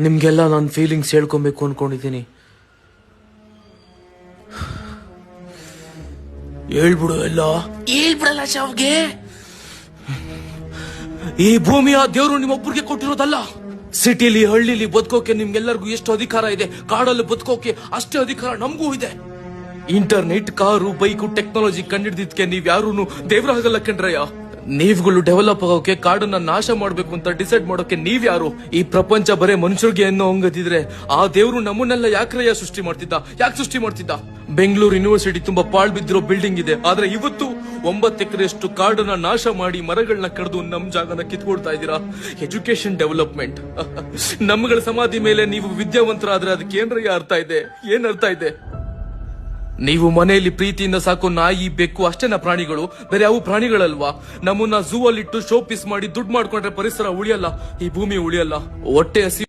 ನಿಮ್ಗೆಲ್ಲ ನನ್ನ ಫೀಲಿಂಗ್ಸ್ ಹೇಳ್ಕೊಬೇಕು ಅನ್ಕೊಂಡಿದ್ದೀನಿ. ಹೇಳ್ಬಿಡು ಎಲ್ಲ. ಹೇಳ್ಬಿಡಲ್ಲ ಶಾವ್ಗೆ ಈ ಭೂಮಿಯ ದೇವರು ನಿಮ್ಮೊಬ್ಬರಿಗೆ ಕೊಟ್ಟಿರೋದಲ್ಲ. ಸಿಟಿಲಿ ಹಳ್ಳಿಲಿ ಬದುಕೋಕೆ ನಿಮ್ಗೆಲ್ಲರಿಗೂ ಎಷ್ಟು ಅಧಿಕಾರ ಇದೆ? ಕಾಡಲ್ಲಿ ಬದುಕೋಕೆ ಅಷ್ಟೇ ಅಧಿಕಾರ ನಮಗೂ ಇದೆ. ಇಂಟರ್ನೆಟ್ ಕಾರು ಬೈಕು ಟೆಕ್ನಾಲಜಿ ಕಂಡಿಡ್ದಿದ್ಕೆ ನೀವ್ ದೇವ್ರ ಹಾಗಲ್ಲ ಕಣ್ರಯ್ಯ ನೀವುಗಳು ಡೆವಲಪ್ ಆಗೋಕೆ ಕಾಡನ್ನ ನಾಶ ಮಾಡ್ಬೇಕು ಅಂತ ಡಿಸೈಡ್ ಮಾಡೋಕೆ ನೀವ್ ಯಾರು? ಈ ಪ್ರಪಂಚ ಬರೇ ಮನುಷ್ಯರಿಗೆ ಅನ್ನೋ ಹಂಗದಿದ್ರೆ ಆ ದೇವ್ರು ನಮ್ಮನ್ನೆಲ್ಲ ಯಾಕ್ರಯ್ಯ ಸೃಷ್ಟಿ ಮಾಡ್ತಿದ್ದ? ಯಾಕೆ ಸೃಷ್ಟಿ ಮಾಡ್ತಿದ್ದ? ಬೆಂಗಳೂರು ಯೂನಿವರ್ಸಿಟಿ ತುಂಬಾ ಪಾಳ್ ಬಿದ್ದಿರೋ ಬಿಲ್ಡಿಂಗ್ ಇದೆ. ಆದ್ರೆ ಇವತ್ತು ಒಂಬತ್ತು ಎಕರೆಯಷ್ಟು ಕಾಡನ್ನ ನಾಶ ಮಾಡಿ ಮರಗಳನ್ನ ಕಡಿದು ನಮ್ ಜಾಗನ ಕಿತ್ಕೊಳ್ತಾ ಇದ್ದೀರಾ? ಎಜುಕೇಶನ್ ಡೆವಲಪ್ಮೆಂಟ್ ನಮ್ಗಳ ಸಮಾಧಿ ಮೇಲೆ ನೀವು ವಿದ್ಯಾವಂತರಾದ್ರೆ ಅದಕ್ಕೆ ಏನ್ರಯ್ಯ ಅರ್ಥ ಇದೆ? ಏನ್ ಅರ್ಥ ಇದೆ? ನೀವು ಮನೆಯಲ್ಲಿ ಪ್ರೀತಿಯಿಂದ ಸಾಕು ನಾಯಿ, ಬೆಕ್ಕು ಅಷ್ಟೇನ ಪ್ರಾಣಿಗಳು. ಬೇರೆ ಅವು ಪ್ರಾಣಿಗಳಲ್ವಾ? ನಮ್ಮನ್ನ ಝೂ ಅಲ್ಲಿಟ್ಟು ಶೋ ಪೀಸ್ ಮಾಡಿ ದುಡ್ಡು ಮಾಡ್ಕೊಂಡ್ರೆ ಪರಿಸರ ಉಳಿಯಲ್ಲ. ಈ ಭೂಮಿ ಉಳಿಯಲ್ಲ. ಹೊಟ್ಟೆ ಹಸಿ